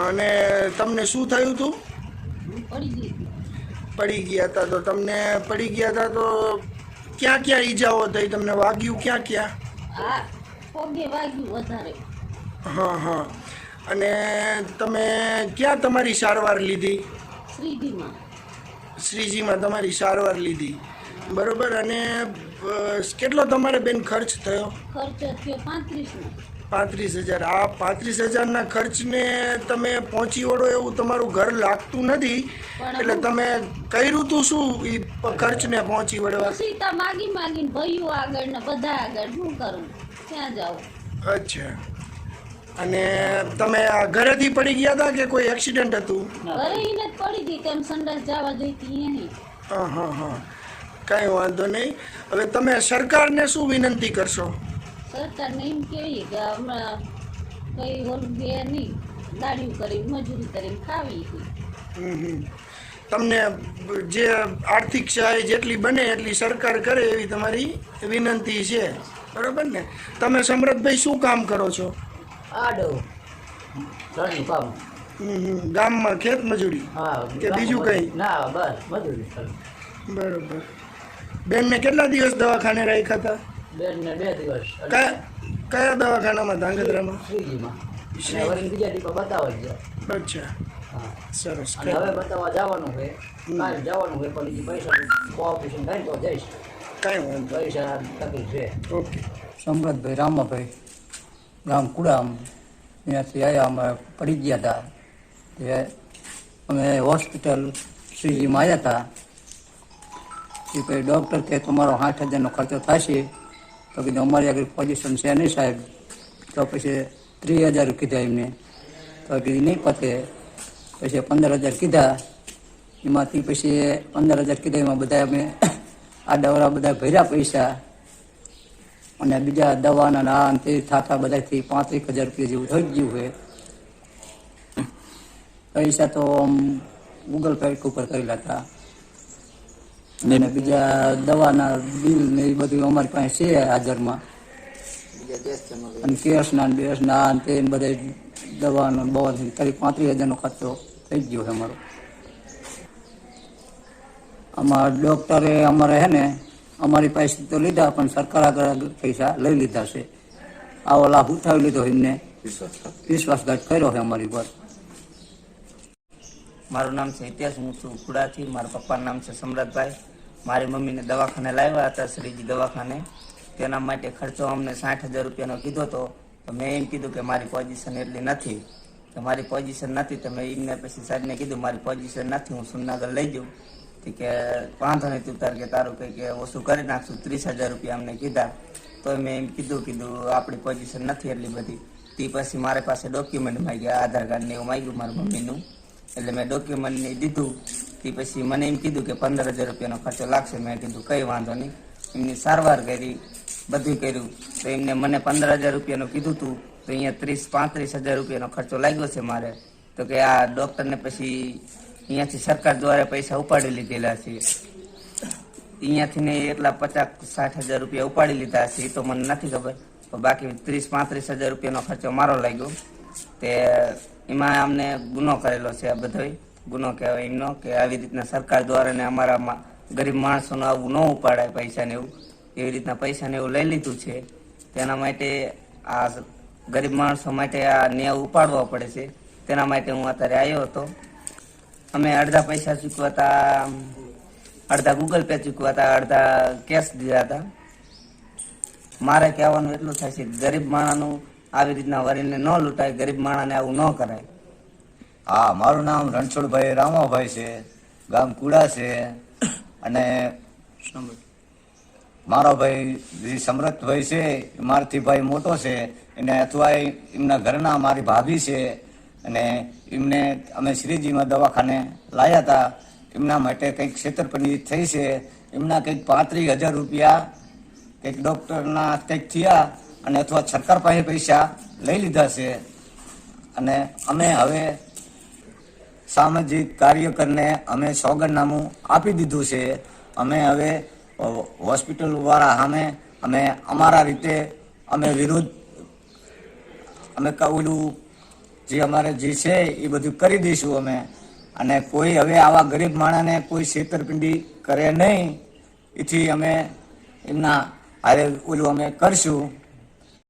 અને તમને શું થયું હતું પડી ગયા હતા તો તમને પડી ગયા હતા તો ક્યાં ક્યાં ઈજાઓ થઈ? તમને વાગ્યું ક્યાં ક્યાં? હા હા અને તમે ક્યાં તમારી સારવાર લીધી? શ્રીજીમાં. તમારી સારવાર લીધી. બરોબર. અને કેટલો તમારે બેન ખર્ચ થયો? ખર્ચ થયો પાંત્રીસનો. પાંત્રીસ હજાર. આ પાંત્રીસ હજારના ખર્ચને તમે પહોંચી વળો એવું તમારું ઘર લાગતું નથી. એટલે તમે કર્યું તું શું એ ખર્ચને પહોંચી વળવા? સીતા માગી માગીને ભાઈઓ આગળ ને બધા આગળ. શું કરું? ક્યાં જાઉં? અચ્છા. અને તમે આ ઘરેથી પડી ગયા હતા કે કોઈ એક્સિડન્ટ હતું? ઘરે ને જ પડી હતી. તેમ સંડાસ જવા દઈ એની. હા હા હા. કાંઈ વાંધો નહીં. હવે તમે સરકારને શું વિનંતી કરશો? સરકારને એમ કહીએ કે હમણાં કઈ ઓલું બે નહીં દાડિયું કરી મજૂરી કરીને ખાવી હતી હમ હમ. તમને જે આર્થિક સહાય જેટલી બને એટલી સરકાર કરે એવી તમારી વિનંતી છે. બરોબર ને? તમે સમરથભાઈ શું કામ કરો છો? આડો. કામ હમ હમ. ગામમાં ખેત મજૂરી? હા કે બીજું કંઈ? ના બસ મજૂરી. બરોબર. બેનને કેટલા દિવસ દવાખાને રાખ્યા હતા? બેન ને બે દિવસ. કયા દવાખાનામાં ધાંગધ્રામાં? શ્રીજીમાં. શ્રી- બીજા દીપા બતાવવા જ જાય અચ્છા. હા. સરસ અને હવે બતાવવા જવાનું છે. કાલે જવાનું છે પણ પૈસા કોઓપરેશન થાય તો જઈશ. કાંઈ પૈસા તકલીફ છે. ઓકે. સમરથભાઈ રામાભાઈ ગામ કુડામ. ત્યાંથી આવ્યા અમે પડી ગયા હતા. તે અમે હોસ્પિટલ શ્રીજીમાં આવ્યા હતા. એ પછી ડૉક્ટર કે તમારો આઠ હજારનો ખર્ચો થશે. તો કીધું, અમારી આગળ પોઝિશન છે નહીં સાહેબ. તો પછી ત્રીસ હજાર કીધા એમને. તો કીધું નહીં પતે. પછી પંદર હજાર કીધા. એમાંથી પછી પંદર હજાર કીધા, એમાં બધા અમે આ દવરા બધા ભર્યા પૈસા. અને બીજા દવાના ને તે થાતા બધાથી પાંત્રીસ હજાર રૂપિયા જેવું થઈ ગયું છે. પૈસા તો આમ ગૂગલ પે ઉપર કરેલા હતા. અને બીજા દવાના બિલ ને એ બધું અમારી પાસે છે હાજરમાં. અને કેસના ને બેસના આ તે ને બધા દવાનો ને બવા કરી પાંત્રીસ હજારનો ખર્ચો થઈ ગયો છે અમારો. અમારા ડૉક્ટરે અમારે હે ને અમારી પાસે તો લીધા પણ સરકાર આગળ પૈસા લઈ લીધા છે. આવો લાભ ઉઠાવી લીધો એમને. વિશ્વાસઘાત. કર્યો છે અમારી પર મારું નામ છે ઇતિહાસ હું છું ખુડાથી મારા પપ્પાનું નામ છે સમ્રાટભાઈ મારી મમ્મીને દવાખાને લાવ્યા હતા, શ્રીજી દવાખાને. તેના માટે ખર્ચો અમને સાઠ હજાર રૂપિયાનો કીધો હતો તો મેં એમ કીધું કે મારી પોઝિશન એટલી નથી. તો મારી પોઝિશન નથી તો મેં એમને પછી સાહેબને કીધું, મારી પોઝિશન નથી, હું સુરનગર લઈ જાઉં. તે કે, વાંધો નહીં તું તાર કે તારું કંઈ કે ઓછું કરી નાખશું. ત્રીસ હજાર રૂપિયા અમને કીધા. તો મેં એમ કીધું કીધું, આપણી પોઝિશન નથી એટલી બધી. તે પછી મારી પાસે ડોક્યુમેન્ટ માંગ્યા, આધાર કાર્ડ ને એવું માંગ્યું મારી મમ્મીનું. એટલે મેં ડોક્યુમેન્ટ ને દીધું. તે પછી મને એમ કીધું કે પંદર હજાર રૂપિયાનો ખર્ચો લાગશે. મેં કીધું, કંઈ વાંધો નહીં. એમની સારવાર કરી, બધું કર્યું. તો એમને મને પંદર હજાર રૂપિયાનું કીધું હતું તો અહીંયા ત્રીસ, પાંત્રીસ હજાર રૂપિયાનો ખર્ચો લાગ્યો છે મારે. તો કે આ ડૉક્ટરને પછી અહીંયાથી સરકાર દ્વારા પૈસા ઉપાડી લીધેલા છે. અહીંયાથી ને એટલા પચાસ, સાઠ હજાર રૂપિયા ઉપાડી લીધા છે. એ તો મને નથી ખબર. બાકી ત્રીસ, પાંત્રીસ હજાર રૂપિયાનો ખર્ચો મારો લાગ્યો. તે એમાં અમને ગુનો કરેલો છે આ બધોય. ગુનો કહેવાય એમનો કે આવી રીતના સરકાર દ્વારા ને અમારા ગરીબ માણસોનું આવું ન ઉપાડાય પૈસાને એવું. એવી રીતના પૈસાને એવું લઈ લીધું છે. તેના માટે આ ગરીબ માણસો માટે આ ન્યાય ઉપાડવો પડે છે. તેના માટે હું અત્યારે આવ્યો હતો. અમે અડધા પૈસા ચૂકવાતા, અડધા ગૂગલ પે ચૂકવાતા, અડધા કેશ દીધા હતા. મારે કહેવાનું એટલું થાય છે ગરીબ માણાનું આવી રીતના વરીને ન લૂંટાય, ગરીબ માણાને આવું ન કરાય. હા, મારું નામ રણછોડભાઈ રામાભાઈ છે, ગામ કુડા છે, અને મારો ભાઈ જે સમરથભાઈ છે, મારથી ભાઈ મોટો છે, એને અથવા એમના ઘરના મારી ભાભી છે, અને એમને અમે શ્રીજીમાં દવાખાને લાયા હતા. એમના માટે કંઈક છેતરપિંડી થઈ છે. એમના કંઈક પાંત્રીસ હજાર રૂપિયા કંઈક ડૉક્ટરના કંઈક થયા. અને અથવા સરકાર પાસે પૈસા લઈ લીધા છે. અને અમે હવે સામાજિક કાર્યકરને અમે સોગંદનામું આપી દીધું છે. અમે હવે હોસ્પિટલ વાળા સામે અમે અમારા રીતે અમે વિરુદ્ધ અમે કહેલું જે અમારે જે છે એ બધું કરી દઈશું અમે. અને કોઈ હવે આવા ગરીબ માણસને કોઈ છેતરપિંડી કરે નહીં. એથી અમે એમના હારે ઓલું અમે કરશું.